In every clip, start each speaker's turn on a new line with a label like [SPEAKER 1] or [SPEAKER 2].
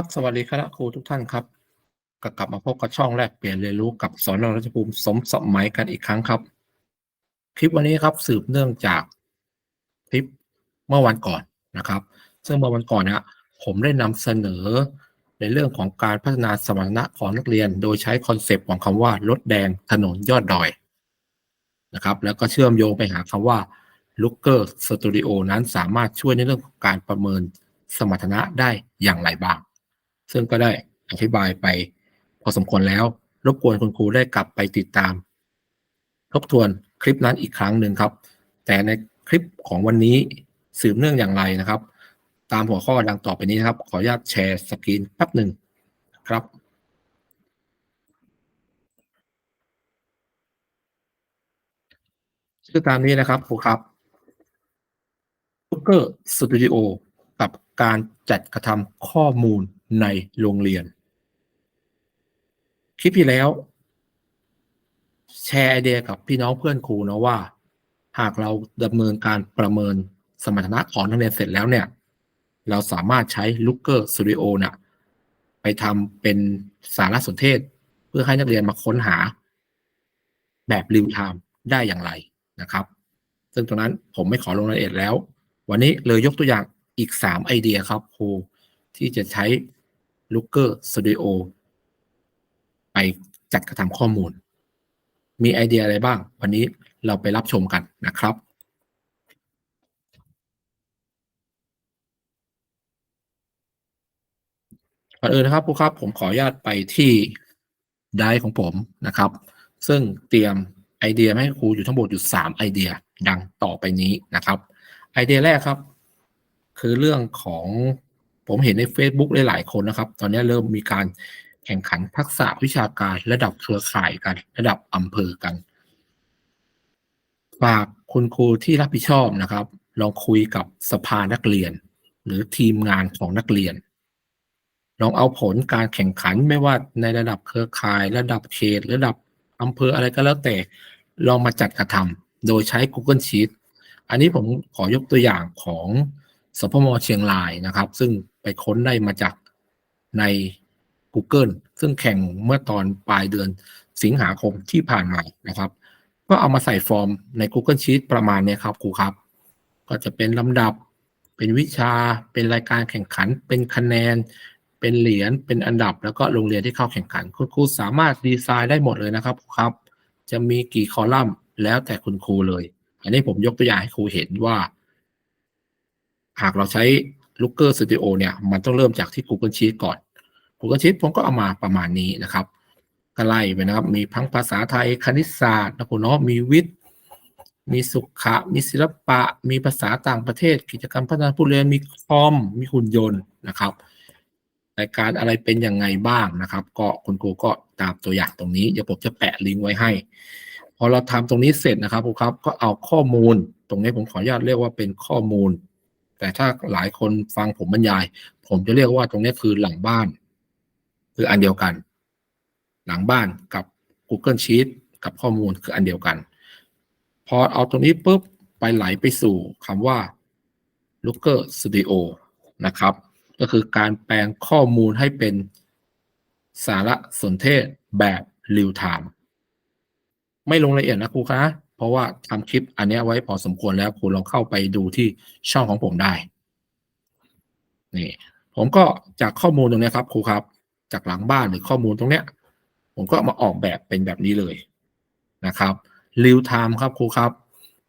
[SPEAKER 1] ครับสวัสดีคณะครูทุกท่านครับก็กลับมาพบกับช่องแลกเปลี่ยนเรียนรู้กับสอนอรัชภูมิสมสมัยกันอีกครั้งครับ คลิปวันนี้ครับสืบเนื่องจากคลิปเมื่อวันก่อนนะครับ ซึ่งเมื่อวันก่อนเนี่ยผมได้นำเสนอในเรื่องของการพัฒนาสมรรถนะของนักเรียน โดยใช้คอนเซปต์ของคำว่ารถแดงถนนยอดดอยนะครับ แล้วก็เชื่อมโยงไปหาคำว่า Looker Studio นั้นสามารถช่วยในเรื่องของการประเมินสมรรถนะได้อย่างไรบ้าง ซึ่งก็ได้อธิบายไปพอสมควรแล้ว รบกวนคุณครูได้กลับไปติดตาม ทบทวนคลิปนั้นอีกครั้งหนึ่งครับ แต่ในคลิปของวันนี้สืบเนื่องอย่างไรนะครับ ตามหัวข้อดังต่อไปนี้นะครับ ขออนุญาตแชร์สกรีนแป๊บหนึ่งครับชื่อตามนี้นะครับครูครับ Looker Studio กับการจัดกระทำข้อมูล ในโรงเรียน คลิปที่แล้ว แชร์ไอเดียกับพี่น้องเพื่อนครูนะว่า หากเราดำเนินการประเมินสมรรถนะของนักเรียนเสร็จแล้วเนี่ย เราสามารถใช้ Looker Studio นี่ยไปทำเป็นสารสนเทศ เพื่อให้นักเรียนมาค้นหา แบบรี l ไทม์ได้อย่างไรนะครับ ซึ่งตรงนั้นผมไม่ขอลงรายละเอียดแล้ว วันนี้เลยยกตัวอย่างอีก 3 ไอเดียครับครูที่จะใช้ Looker Studio ไปจัดกระทำข้อมูล มีไอเดียอะไรบ้าง วันนี้เราไปรับชมกันนะครับก่อนอื่นนะครับครูครับ ผมขออนุญาตไปที่ไดร์ของผมนะครับ ซึ่งเตรียมไอเดียให้ครูอยู่ทั้งหมดอยู่สามไอเดียดังต่อไปนี้นะครับ ไอเดียแรกครับ คือเรื่องของ ผมเห็นใน Facebook หลายๆคนนะครับ ตอนนี้เริ่มมีการแข่งขันทักษะวิชาการระดับเครือข่ายกัน ระดับอำเภอกันฝากคุณครูที่รับผิดชอบนะครับ ลองคุยกับสภานักเรียน หรือทีมงานของนักเรียน ลองเอาผลการแข่งขันไม่ว่าในระดับเครือข่าย ระดับเขตระดับอำเภออะไรก็แล้วแต่ ลองมาจัดกระทำโดยใช้ Google Sheet อันนี้ผมขอยกตัวอย่างของ สพมเชียงรายนะครับ ซึ่งไปค้นได้มาจากใน Google ซึ่งแข่งเมื่อตอนปลายเดือนสิงหาคมที่ผ่านมานะครับ ก็เอามาใส่ฟอร์มใน Google Sheet ประมาณนี้ครับครูครับ ก็จะเป็นลำดับเป็นวิชาเป็นรายการแข่งขัน เป็นคะแนน เป็นเหรียญเป็นอันดับ แล้วก็โรงเรียนที่เข้าแข่งขัน คุณครูสามารถดีไซน์ได้หมดเลยนะครับครับ จะมีกี่คอลัมน์แล้วแต่คุณครูเลย อันนี้ผมยกตัวอย่างให้ครูเห็นว่า หากเราใช้ Looker Studio เนี่ย มันต้องเริ่มจากที่ Google Sheet ก่อน Google Sheet ผมก็เอามาประมาณนี้นะครับก็ไล่ไปนะครับ มีทั้งภาษาไทยคณิตศาสตร์นะคุณเนาะมีวิทย์ มีสุขะ มีศิลปะ มีภาษาต่างประเทศ กิจกรรมพัฒนาผู้เรียน มีคอม มีหุ่นยนต์นะครับรายการอะไรเป็นยังไงบ้างนะครับ ก็คุณครูก็ตามตัวอย่างตรงนี้เดี๋ยวผมจะแปะลิงก์ไว้ให้ พอเราทำตรงนี้เสร็จนะครับครูครับก็เอาข้อมูล ตรงนี้ผมขออนุญาตเรียกว่าเป็นข้อมูล แต่ถ้าหลายคนฟังผมบรรยาย ผมจะเรียกว่าตรงนี้คือหลังบ้าน คืออันเดียวกัน หลังบ้านกับ Google Sheet กับข้อมูลคืออันเดียวกัน พอเอาตรงนี้ปุ๊บไปไหลไปสู่คำว่า Looker Studio นะครับ ก็คือการแปลงข้อมูลให้เป็นสารสนเทศแบบ real time ไม่ลงรายละเอียดนะครูคะ เพราะว่าทำคลิปอันนี้ไว้พอสมควรแล้วครูลองเข้าไปดูที่ช่องของผมได้นี่ผมก็จากข้อมูลตรงนี้ครับครูครับ จากหลังบ้านหรือข้อมูลตรงเนี้ย ผมก็มาออกแบบเป็นแบบนี้เลยนะครับ real time ครับครูครับ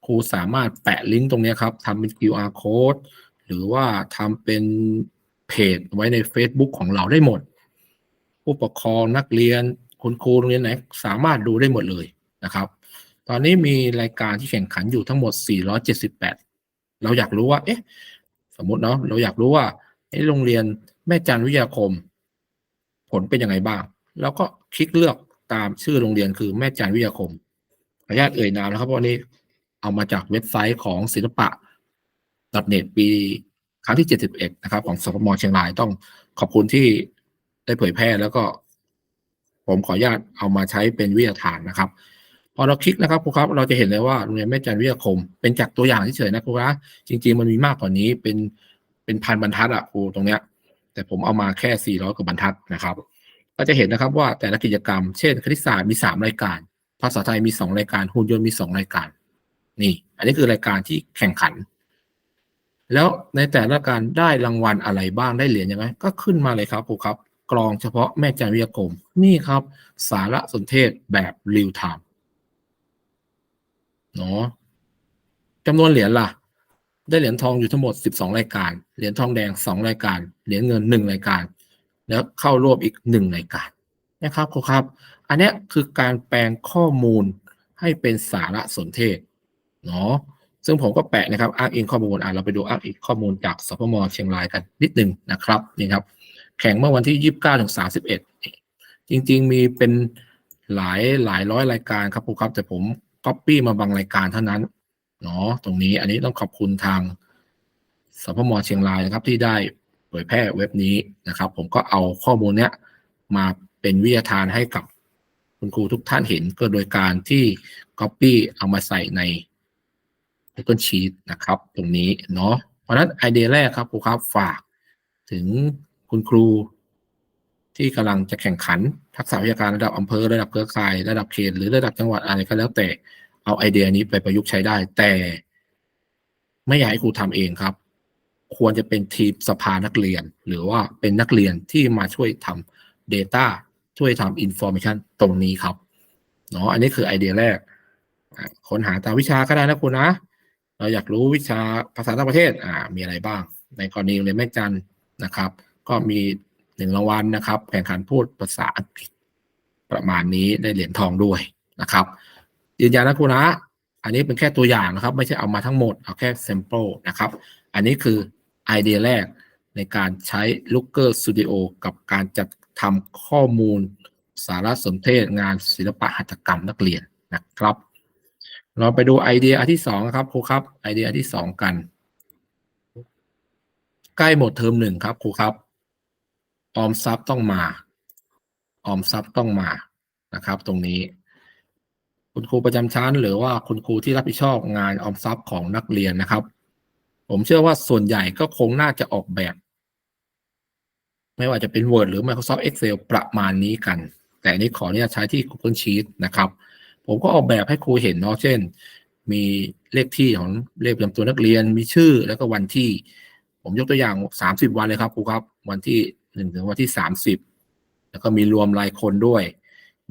[SPEAKER 1] ครูสามารถแปะลิงก์ตรงนี้ครับทำเป็น QR code หรือว่าทำเป็นเพจไว้ใน Facebook ของเราได้หมด ผู้ปกครองนักเรียนคุณครูโรงเรียนไหนสามารถดูได้หมดเลยนะครับ ตอนนี้มีรายการที่แข่งขันอยู่ทั้งหมด 478 เราอยากรู้ว่า เอ๊ะ สมมติเนาะ เราอยากรู้ว่าไอ้โรงเรียนแม่จันวิทยาคม ผลเป็นยังไงบ้าง แล้วก็คลิกเลือกตามชื่อโรงเรียนคือแม่จันวิทยาคม ขออนุญาตเอ่ยนามนะครับเพราะวันนี้เอามาจากเว็บไซต์ของศิลปะ .net ปีครั้งที่ 71 นะครับ ของสพมเชียงรายต้องขอบคุณที่ได้เผยแพร่แล้วก็ ผมขออนุญาตเอามาใช้เป็นวิทยาฐานนะครับ พอเราคลิกนะครับครูครับ เราจะเห็นเลยว่าโรงเรียนแม่จันวิทยาคม เป็นจากตัวอย่างเฉยๆนะครูนะจริง ๆ มันมีมากกว่านี้เป็นเป็นพันบรรทัดอะครูตรงเนี้ย แต่ผมเอามาแค่ 400 กว่าบรรทัดนะครับ ก็จะเห็นนะครับว่าแต่ละกิจกรรม เช่น คณิตศาสตร์มี 3 รายการ ภาษาไทยมี 2 รายการหุ่นยนต์มี 2 รายการ นี่ อันนี้คือรายการที่แข่งขัน แล้วในแต่ละการได้รางวัลอะไรบ้างได้เหรียญยังไงก็ขึ้นมาเลยครับครูครับ กรองเฉพาะแม่จันวิทยากรมนี่ครับ สารสนเทศแบบเรียลไทม์ เนาะจำนวนเหรียญล่ะ ได้เหรียญทองอยู่ทั้งหมด 12 รายการ เหรียญทองแดง 2 รายการ เหรียญเงิน 1 รายการ แล้วเข้าร่วมอีก 1 รายการนะครับครับ อันนี้คือการแปลงข้อมูลให้เป็นสารสนเทศเนาะซึ่งผมก็แปะนะครับอ้างอิงข้อมูลอะเราไปดูอ้างอิงข้อมูลจากสพมเชียงรายกันนิดหนึ่งนะครับนี่ครับ แข่งเมื่อวันที่ 29ถึง31 จริง ๆ มีเป็นหลายหลายร้อยรายการครับครับ แต่ผม ก๊อปปี้มาบางรายการเท่านั้นเนาะตรงนี้อันนี้ต้องขอบคุณทางสพมเชียงรายนะครับที่ได้เผยแพร่เว็บนี้นะครับ ผมก็เอาข้อมูลเนี้ยมาเป็นวิทยาทานให้กับคุณครูทุกท่านเห็นก็โดยการที่ Copy เอามาใส่ใน Google Sheet นะครับ ตรงนี้เนาะเพราะฉะนั้นไอเดียแรกครับครูครับฝากถึงคุณครู ที่กำลังจะแข่งขันทักษะวิชาการระดับอำเภอระดับเครือข่ายระดับเขตหรือระดับจังหวัดอะไรก็แล้วแต่เอาไอเดียนี้ไปประยุกต์ใช้ได้ แต่ไม่อยากให้ครูทำเองครับ ควรจะเป็นทีมสภานักเรียน หรือว่าเป็นนักเรียนที่มาช่วยทำ Data ช่วยทำ Information ตรงนี้ครับเนาะอันนี้คือไอเดียแรกค้นหาตามวิชาก็ได้นะคุณนะ เราอยากรู้วิชาภาษาต่างประเทศอ่ามีอะไรบ้าง ในกรณีเรียนแม่จันนะครับ ก็มี หนึ่งรางวัลนะครับ แข่งขันพูดภาษาอังกฤษประมาณนี้ได้เหรียญทองด้วยนะครับ ยืนยันนะคุณนะ อันนี้เป็นแค่ตัวอย่างนะครับ ไม่ใช่เอามาทั้งหมด เอาแค่ sample นะครับ อันนี้คือไอเดียแรกในการใช้ Looker Studio กับการจัดทำข้อมูลสารสนเทศงานศิลปะหัตถกรรมนักเรียนนะครับ เราไปดูไอเดียอันที่สองครับครูครับ ไอเดียอันที่สองกัน ใกล้หมดเทอมหนึ่งครับครูครับ ออมทรัพย์ต้องมา ออมทรัพย์ต้องมานะครับ ตรงนี้ คุณครูประจำชั้น หรือว่าคุณครูที่รับผิดชอบงานออมทรัพย์ของนักเรียนนะครับ ผมเชื่อว่าส่วนใหญ่ก็คงน่าจะออกแบบ ไม่ว่าจะเป็น Word หรือ Microsoft Excel ประมาณนี้กัน แต่อันนี้ขออนุญาตใช้ที่ Google Sheet นะครับ ผมก็ออกแบบให้ครูเห็นเนาะเช่น มีเลขที่ของเลขประจำตัวนักเรียนมีชื่อแล้วก็วันที่ ผมยกตัวอย่าง 30 วันเลยครับครูครับ วันที่ 1ถึงวันที่30แล้วก็มีรวมรายคนด้วย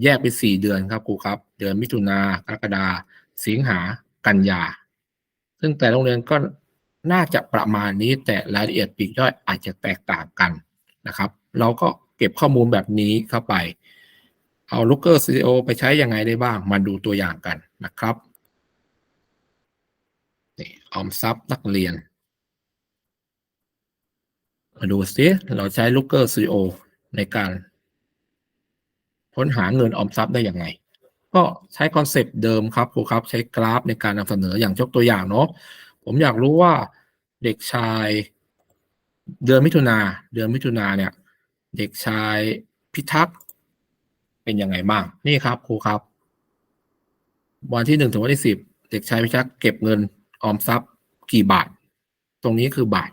[SPEAKER 1] แยกเป็น4เดือนครับครูครับ เดือนมิถุนากรกฎาสิงหากันยา ซึ่งแต่โรงเรียนก็น่าจะประมาณนี้แต่รายละเอียดปีกย่อยอาจจะแตกต่างกันนะครับ เราก็เก็บข้อมูลแบบนี้เข้าไป เอา Looker Studio ไปใช้ยังไงได้บ้าง มาดูตัวอย่างกันนะครับนี่ออมทรัพย์นักเรียน มาดูสิเราใช้ Looker Studio ในการค้นหาเงินออมทรัพย์ได้อยังไง ก็ใช้คอนเซปต์เดิมครับครูครับ ใช้กราฟในการนำเสนออย่างยกตัวอย่างเนาะผมอยากรู้ว่าเด็กชายเดือนมิถุนาเดือนมิถุนาเนี่ย เด็กชายพิทักษ์เป็นยังไงบ้าง นี่ครับครูครับ วันที่หนึ่งถึงวันที่สิบเด็กชายพิทักษ์เก็บเงินออมทรัพย์กี่บาท ตรงนี้คือบาท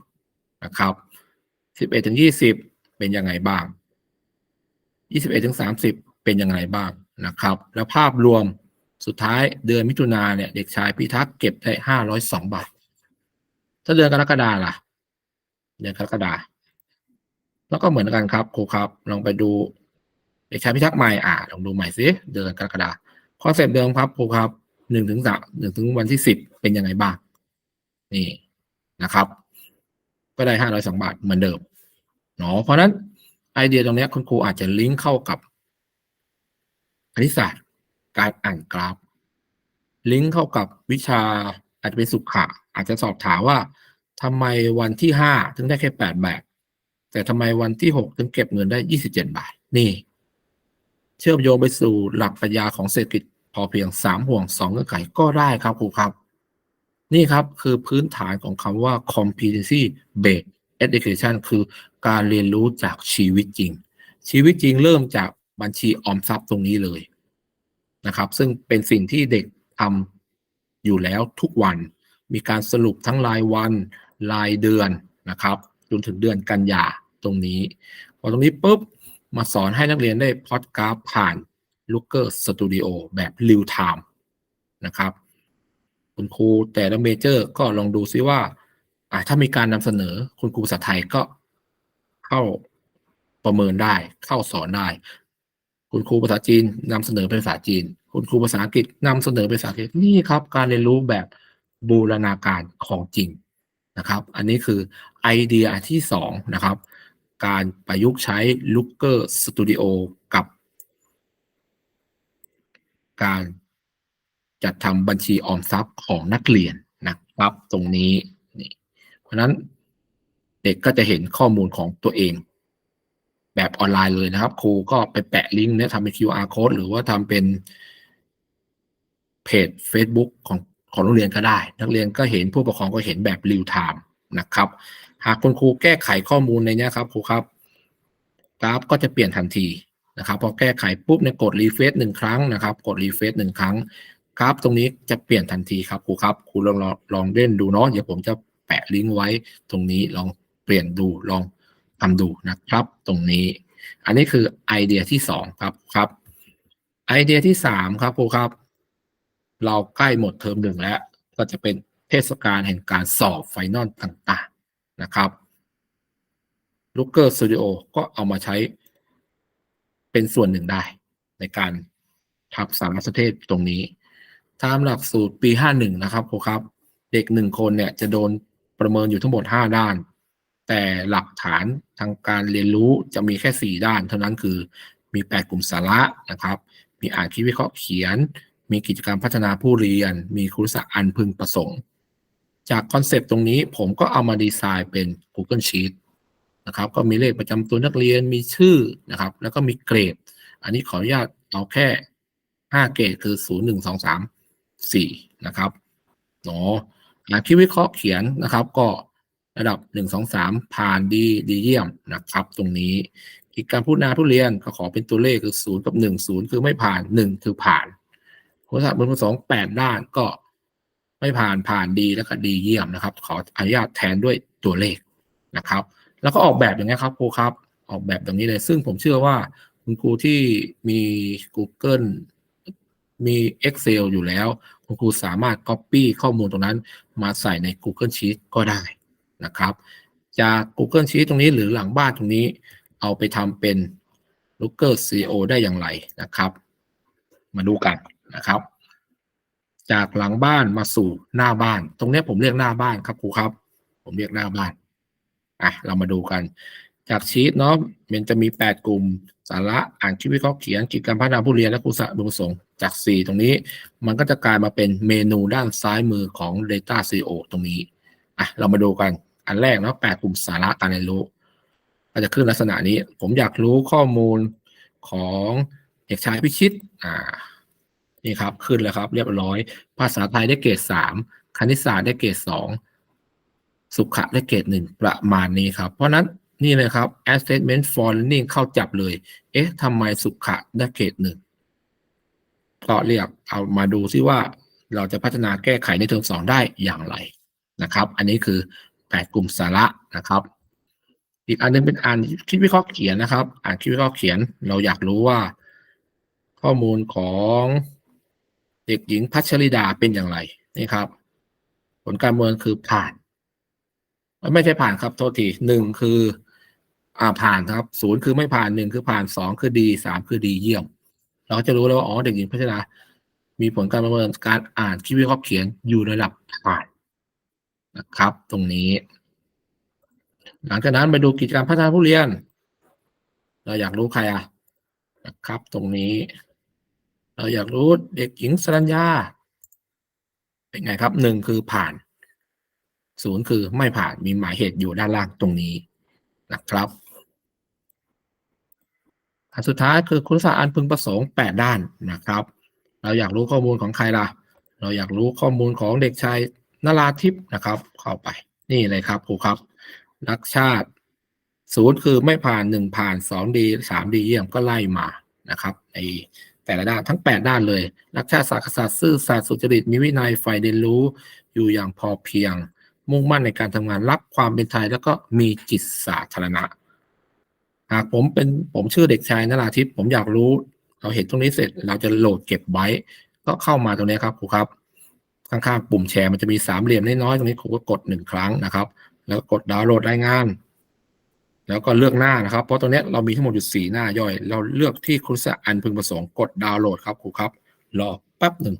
[SPEAKER 1] นะครับ สิบเอ็ดถึงยี่สิบเป็นยังไงบ้างยี่สิบเอ็ดถึงสามสิบเป็นยังไงบ้างนะครับ แล้วภาพรวมสุดท้ายเดือนมิถุนาเนี่ยเด็กชายพิทักษ์เก็บได้ห้าร้อยสองบาท ถ้าเดือนกรกฎาล่ะ เดือนกรกฎาแล้วก็เหมือนกันครับครูครับลองไปดูเด็กชายพิทักษ์ใหม่อ่าลองดูใหม่สิเดือนกรกฎาคอนเซปต์เดิมครับครูครับหนึ่งถึงสามหนึ่งถึงวันที่สิบเป็นยังไงบ้าง นี่นะครับ ก็ได้ห้าร้อยสองบาทเหมือนเดิมเนาะเพราะนั้นไอเดียตรงนี้คุณครูอาจจะลิงก์เข้ากับคณิตศาสตร์การอ่านกราฟ ลิงก์เข้ากับวิชาอาจจะเป็นสุขะอาจจะสอบถามว่าทำไมวันที่ห้าถึงได้แค่แปดแบบแต่ทำไมวันที่หกถึงเก็บเงินได้ยี่สิบเจ็ดบาท นี่ เชื่อมโยงไปสู่หลักปรัชญาของเศรษฐกิจพอเพียงสามห่วงสองเงื่อนไขก็ได้ครับครูครับ นี่ครับคือพื้นฐานของคำว่า competency based education คือการเรียนรู้จากชีวิตจริง ชีวิตจริงเริ่มจากบัญชีออมทรัพย์ตรงนี้เลยนะครับ ซึ่งเป็นสิ่งที่เด็กทำอยู่แล้วทุกวัน มีการสรุปทั้งรายวันรายเดือนนะครับจนถึงเดือนกันยาตรงนี้ พอตรงนี้ปุ๊บมาสอนให้นักเรียนได้พอดกราฟผ่าน Looker Studio แบบ Real Time นะครับ คุณครูแต่ละเมเจอร์ ก็ลองดูซิว่าอ่าถ้ามีการนำเสนอคุณครูภาษาไทยก็เข้าประเมินได้ เข้าสอนได้ คุณครูภาษาจีนนำเสนอเป็นภาษาจีน คุณครูภาษาอังกฤษนำเสนอเป็นภาษาอังกฤษนี่ครับ การเรียนรู้แบบบูรณาการของจริงนะครับ อันนี้คือไอเดียที่สองนะครับ การประยุกต์ใช้ Looker Studio กับ การ จัดทำบัญชีออมทรัพย์ของนักเรียนนะครับตรงนี้นี่เพราะนั้นเด็กก็จะเห็นข้อมูลของตัวเอง แบบออนไลน์เลยนะครับ ครูก็ไปแปะลิงก์เนี่ยทำเป็น QR code หรือว่าทำเป็นเพจ Facebook ของของโรงเรียนก็ได้ นักเรียนก็เห็นผู้ปกครองก็เห็นแบบรี l ไทม์นะครับ หากคุณครูแก้ไขข้อมูลในเนี้ยครับครูครับกราฟก็จะเปลี่ยนทันทีนะครับพอแก้ไขปุ๊บเนี่ยกดรีเฟซหนึ่งครั้งนะครับ กดรีเฟซหนึ่งครั้ง กราฟตรงนี้จะเปลี่ยนทันทีครับครูครับครูลองลองลองเล่นดูเนาะเดี๋ยวผมจะแปะลิงก์ไว้ตรงนี้ลองเปลี่ยนดูลองทำดูนะครับ ตรงนี้ อันนี้คือไอเดียที่สองครับครับ ไอเดียที่สามครับครูครับ เราใกล้หมดเทอมหนึ่งแล้ว ก็จะเป็นเทศกาลแห่งการสอบไฟนอลต่างๆนะครับ Looker Studio ก็เอามาใช้เป็นส่วนหนึ่งได้ ในการทำสารสนเทศตรงนี้ ตามหลักสูตรปี 51 นะครับครูครับ เด็กหนึ่งคนเนี่ยจะโดนประเมินอยู่ทั้งหมด 5 ด้าน แต่หลักฐานทางการเรียนรู้จะมีแค่ 4 ด้าน เท่านั้นคือมี 8 กลุ่มสาระนะครับ มีอ่านคิดวิเคราะห์เขียน มีกิจกรรมพัฒนาผู้เรียน มีครุศาสตร์อันพึงประสงค์ จากคอนเซปต์ตรงนี้ผมก็เอามาดีไซน์เป็น Google Sheet นะครับก็มีเลขประจำตัวนักเรียนมีชื่อนะครับ แล้วก็มีเกรด อันนี้ขออนุญาตเอาแค่ 5 เกรดคือ 0 1 2 3 4 นะครับเนาะอ่านคิดวิเคราะห์เขียนนะครับ ก็ระดับ 1 2 3 ผ่านดีดีเยี่ยมนะครับ ตรงนี้อีกการพูดนาผู้เรียนก็ขอเป็นตัวเลขคือ 0 กับ 1 0 คือไม่ผ่าน 1 คือผ่านโครงสร้างบนผสมแปดด้านก็ไม่ผ่านผ่านดีแล้วก็ดีเยี่ยมนะครับ ขออนุญาตแทนด้วยตัวเลขนะครับ แล้วก็ออกแบบอย่างนี้ครับครูครับ ออกแบบอย่างนี้เลย ซึ่งผมเชื่อว่าคุณครูที่มี Google มี Excel อยู่แล้ว คุณครูสามารถ Copy ข้อมูลตรงนั้นมาใส่ใน Google Sheet ก็ได้นะครับ จาก Google Sheet ตรงนี้หรือหลังบ้านตรงนี้ เอาไปทำเป็น Looker CEO ได้อย่างไรนะครับ มาดูกันนะครับ จากหลังบ้านมาสู่หน้าบ้าน ตรงนี้ผมเรียกหน้าบ้านครับครูครับ ผมเรียกหน้าบ้านอะเรามาดูกัน จากชีตเนาะมันจะมี 8 กลุ่ม สาระอ่านคิดวิเคราะห์เขียนกิจกรรมพัฒนาผู้เรียนและครูสะบุประสงค์จาก 4 ตรงนี้ มันก็จะกลายมาเป็นเมนูด้านซ้ายมือของ Data CEO ตรงนี้อะเรามาดูกันอันแรกเนาะ8กลุ่มสาระการเรียนรู้ก็จะขึ้นลักษณะนี้ ผมอยากรู้ข้อมูลของเด็กชายพิชิตอ่านี่ครับขึ้นแล้วครับ เรียบร้อย ภาษาไทยได้เกรดสามคณิตศาสตร์ได้เกรดสองสุขะได้เกรดหนึ่งประมาณนี้ครับ เพราะนั้น นี่เลยครับ assessment for learning เข้าจับเลย เอ๊ะทำไมสุขะได้เกรดหนึ่งก็เรียกเอามาดูซิว่าเราจะพัฒนาแก้ไขในเทอมสองได้อย่างไรนะครับ อันนี้คือแปดกลุ่มสาระนะครับ อีกอันนึงเป็นอ่านคิดวิเคราะห์เขียนนะครับ อ่านคิดวิเคราะห์เขียน เราอยากรู้ว่า ข้อมูลของเด็กหญิงพัชริดาเป็นอย่างไรนี่ครับ ผลการเมืองคือผ่าน ไม่ใช่ผ่านครับโทษทีหนึ่งคือ อ่าผ่านครับศูนย์คือไม่ผ่านหนึ่งคือผ่านสองคือดีสามคือดีเยี่ยม เราจะรู้แล้วว่าอ๋อเด็กหญิงพัชรามีผลการประเมินการอ่านคิดวิเคราะห์เขียนอยู่ในระดับผ่านนะครับ ตรงนี้ หลังจากนั้นไปดูกิจกรรมพัฒนาผู้เรียน เราอยากรู้ใครอะนะครับ ตรงนี้ เราอยากรู้เด็กหญิงสรัญญาเป็นไงครับหนึ่งคือผ่านศูนย์คือไม่ผ่านมีหมายเหตุอยู่ด้านล่างตรงนี้นะครับ อันสุดท้ายคือคุณศาสตร์อันพึงประสงค์แปดด้านนะครับ เราอยากรู้ข้อมูลของใครล่ะ เราอยากรู้ข้อมูลของเด็กชายนราทิพย์นะครับ เข้าไปนี่เลยครับครูครับ รักชาติศูนย์คือไม่ผ่านหนึ่งผ่านสองดีสามดีเยี่ยมก็ไล่มานะครับในแต่ละด้านทั้งแปดด้านเลย รักชาติศาสตร์ศาสตร์ซื่อสัตย์สุจริตมีวินัยใฝ่เรียนรู้อยู่อย่างพอเพียง มุ่งมั่นในการทำงานรับความเป็นไทยแล้วก็มีจิตสาธารณะ หากผมเป็นผมชื่อเด็กชายนราทิพย์ผมอยากรู้ เราเห็นตรงนี้เสร็จ เราจะโหลดเก็บไว้ ก็เข้ามาตรงนี้ครับครูครับ ข้างๆปุ่มแชร์มันจะมีสามเหลี่ยมน้อยๆตรงนี้ครูก็กดหนึ่งครั้งนะครับ แล้วกดดาวน์โหลดรายงาน แล้วก็เลือกหน้านะครับ เพราะตรงนี้เรามีทั้งหมดอยู่สี่หน้าย่อย เราเลือกที่ครูสะอันพึงประสงค์กดดาวน์โหลดครับครูครับรอแป๊บหนึ่ง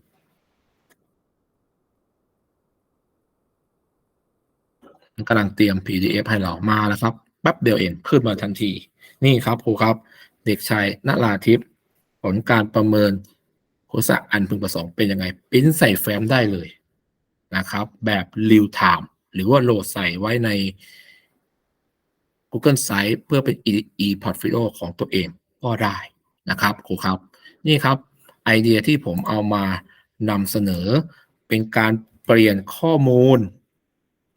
[SPEAKER 1] กำลังเตรียม PDF ให้เรามาแล้วครับแป๊บเดียวเองขึ้นมาทันที นี่ครับครูครับ เด็กชายนราทิพย์ผลการประเมินโคสะอันพึงประสงค์เป็นยังไงปิ้นใส่แฟ้มได้เลยนะครับ แบบ real time หรือว่าโหลดใส่ไว้ใน Google Site เพื่อเป็น e-portfolio ของตัวเองก็ได้นะครับครูครับ นี่ครับไอเดียที่ผมเอามานำเสนอเป็นการเปลี่ยนข้อมูล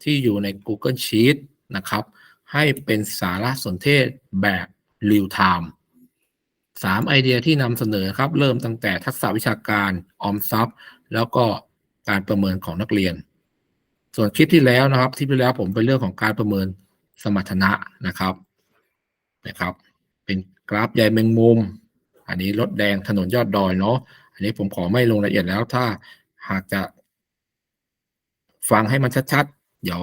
[SPEAKER 1] ที่อยู่ใน Google Sheet นะครับ ให้เป็นสารสนเทศแบบ real time สามไอเดียที่นำเสนอครับ เริ่มตั้งแต่ทักษะวิชาการออมทรัพย์ แล้วก็การประเมินของนักเรียน ส่วนคลิปที่แล้วนะครับที่ที่แล้วผมเป็นเรื่องของการประเมินสมรรถนะนะครับนะครับ เป็นกราฟใยแมงมุม อันนี้รถแดงถนนยอดดอยเนาะอันนี้ผมขอไม่ลงรายละเอียดแล้วถ้าหากจะฟังให้มันชัดๆ เดี๋ยว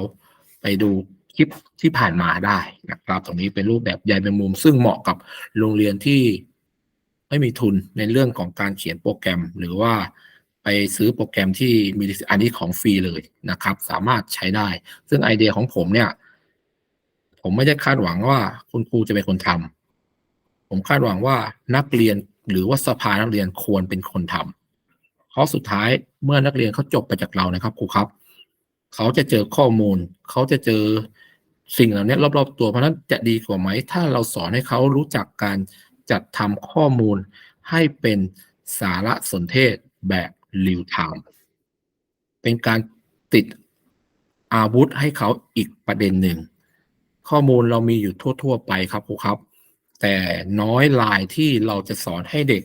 [SPEAKER 1] ไปดู คลิปที่ผ่านมาได้นะครับ ตรงนี้เป็นรูปแบบใยแมงมุม ซึ่งเหมาะกับโรงเรียนที่ไม่มีทุนในเรื่องของการเขียนโปรแกรม หรือว่าไปซื้อโปรแกรมที่มีอันนี้ของฟรีเลยนะครับ สามารถใช้ได้ ซึ่งไอเดียของผมเนี่ย ผมไม่ได้คาดหวังว่าคุณครูจะเป็นคนทำผมคาดหวังว่านักเรียนหรือว่าสภานักเรียนควรเป็นคนทำเพราะสุดท้ายเมื่อนักเรียนเขาจบไปจากเรานะครับครูครับ เขาจะเจอข้อมูล เขาจะเจอ สิ่งเหล่านี้รอบๆตัว เพราะนั้นจะดีกว่าไหม ถ้าเราสอนให้เขารู้จักการจัดทำข้อมูลให้เป็นสารสนเทศแบบ real time เป็นการติดอาวุธให้เขาอีกประเด็นหนึ่ง ข้อมูลเรามีอยู่ทั่ว ๆ ไปครับครูครับ แต่น้อยลายที่เราจะสอนให้เด็ก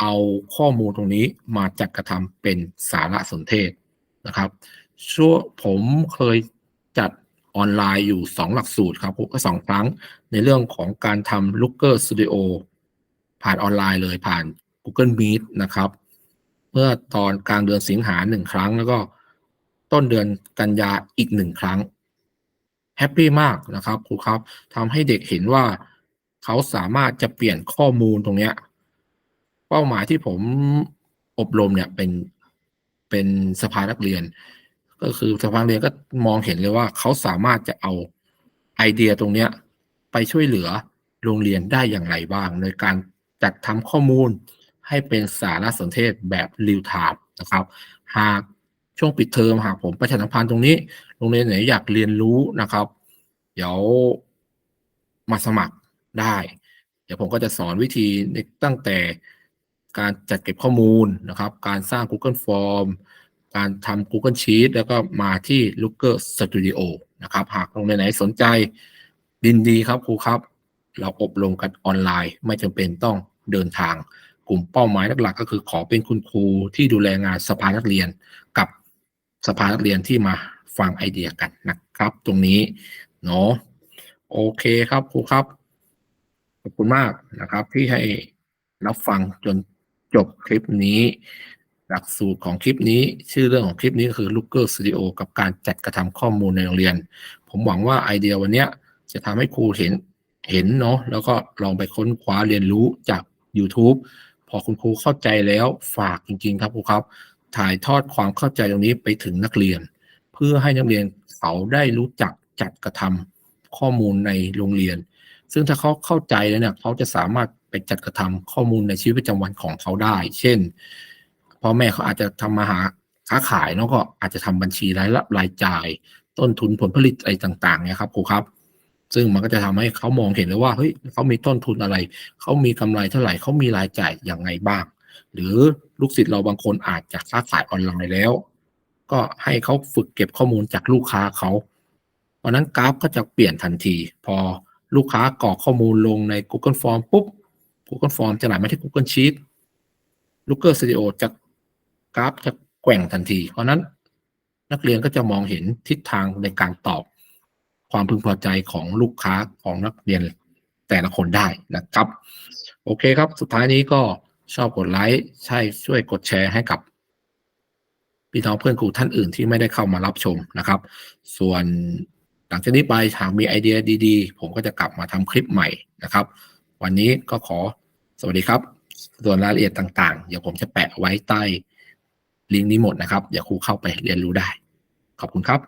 [SPEAKER 1] เอาข้อมูลตรงนี้มาจัดกระทำเป็นสารสนเทศนะครับช่วผมเคยจัด ออนไลน์อยู่ 2 หลักสูตรครับก็สองครั้งในเรื่องของการทำ Looker Studio ผ่านออนไลน์เลยผ่าน Google Meet นะครับ เมื่อตอนกลางเดือนสิงหาหนึ่งครั้ง แล้วก็ต้นเดือนกันยาอีกหนึ่งครั้งแฮปปี้มากนะครับครูครับทำให้เด็กเห็นว่าเขาสามารถจะเปลี่ยนข้อมูลตรงเนี้ยเป้าหมายที่ผมอบรมเนี่ยเป็นเป็นสภานักเรียน ก็คือสภาเรียนก็มองเห็นเลยว่าเขาสามารถจะเอาไอเดียตรงเนี้ยไปช่วยเหลือโรงเรียนได้อย่างไรบ้างในการจัดทำข้อมูลให้เป็นสารสนเทศแบบ real time นะครับ หากช่วงปิดเทอมหากผมประชาสัมพันธ์ตรงนี้ โรงเรียนไหนอยากเรียนรู้นะครับ เดี๋ยวมาสมัครได้ เดี๋ยวผมก็จะสอนวิธีตั้งแต่การจัดเก็บข้อมูลนะครับ การสร้าง Google Form การทำ Google Sheet แล้วก็มาที่ Looker Studio นะครับ หากโรงเรียนไหนสนใจดินดีครับครูครับ เราอบรมกันออนไลน์ ไม่จำเป็นต้องเดินทาง กลุ่มเป้าหมายหลักๆ ก็คือขอเป็นคุณครูที่ดูแลงานสภานักเรียนกับสภานักเรียนที่มาฟังไอเดียกันนะครับ ตรงนี้เนาะโอเคครับครูครับ ขอบคุณมากนะครับที่ให้รับฟังจนจบคลิปนี้ หลักสูตรของคลิปนี้ชื่อเรื่องของคลิปนี้คือ Looker Studio กับการจัดกระทำข้อมูลในโรงเรียน ผมหวังว่าไอเดียวันนี้จะทำให้ครูเห็นเห็นเนาะแล้วก็ลองไปค้นคว้าเรียนรู้จาก YouTube พอคุณครูเข้าใจแล้วฝากจริง ๆ ครับครูครับ ถ่ายทอดความเข้าใจตรงนี้ไปถึงนักเรียน เพื่อให้นักเรียนเขาได้รู้จักจัดกระทำข้อมูลในโรงเรียน ซึ่งถ้าเขาเข้าใจแล้วเนี่ยเขาจะสามารถไปจัดกระทำข้อมูลในชีวิตประจำวันของเขาได้ เช่น พ่อแม่เขาอาจจะทำมาหาค้าขายเนาะก็อาจจะทำบัญชีรายรับรายจ่าย ต้นทุนผลผลิตอะไรต่างๆเนี่ยครับครูครับ ซึ่งมันก็จะทำให้เขามองเห็นเลยว่าเฮ้ยเขามีต้นทุนอะไร เขามีกำไรเท่าไหร่เขามีรายจ่ายอย่างไงบ้าง หรือลูกศิษย์เราบางคนอาจจะค้าขายออนไลน์แล้ว ก็ให้เขาฝึกเก็บข้อมูลจากลูกค้าเขาเพราะนั้นกราฟก็จะเปลี่ยนทันที พอลูกค้ากรอกข้อมูลลงใน Google Form ปุ๊บ Google Form จะไหลมาที่ Google Sheet Looker Studio จะ กราฟจะแกว่งทันที เพราะนั้นนักเรียนก็จะมองเห็นทิศทางในการตอบ ความพึงพอใจของลูกค้าของนักเรียนแต่ละคนได้นะครับ โอเคครับ สุดท้ายนี้ก็ชอบกดไลค์ใช่ช่วยกดแชร์ให้กับพี่น้องเพื่อนครูท่านอื่นที่ไม่ได้เข้ามารับชมนะครับ ส่วนหลังจากนี้ไปหากมีไอเดียดีๆ ผมก็จะกลับมาทำคลิปใหม่นะครับ วันนี้ก็ขอสวัสดีครับ ส่วนรายละเอียดต่างๆ เดี๋ยวผมจะแปะไว้ใต้ ลิงก์นี้หมดนะครับ อย่าครูเข้าไปเรียนรู้ได้ ขอบคุณครับ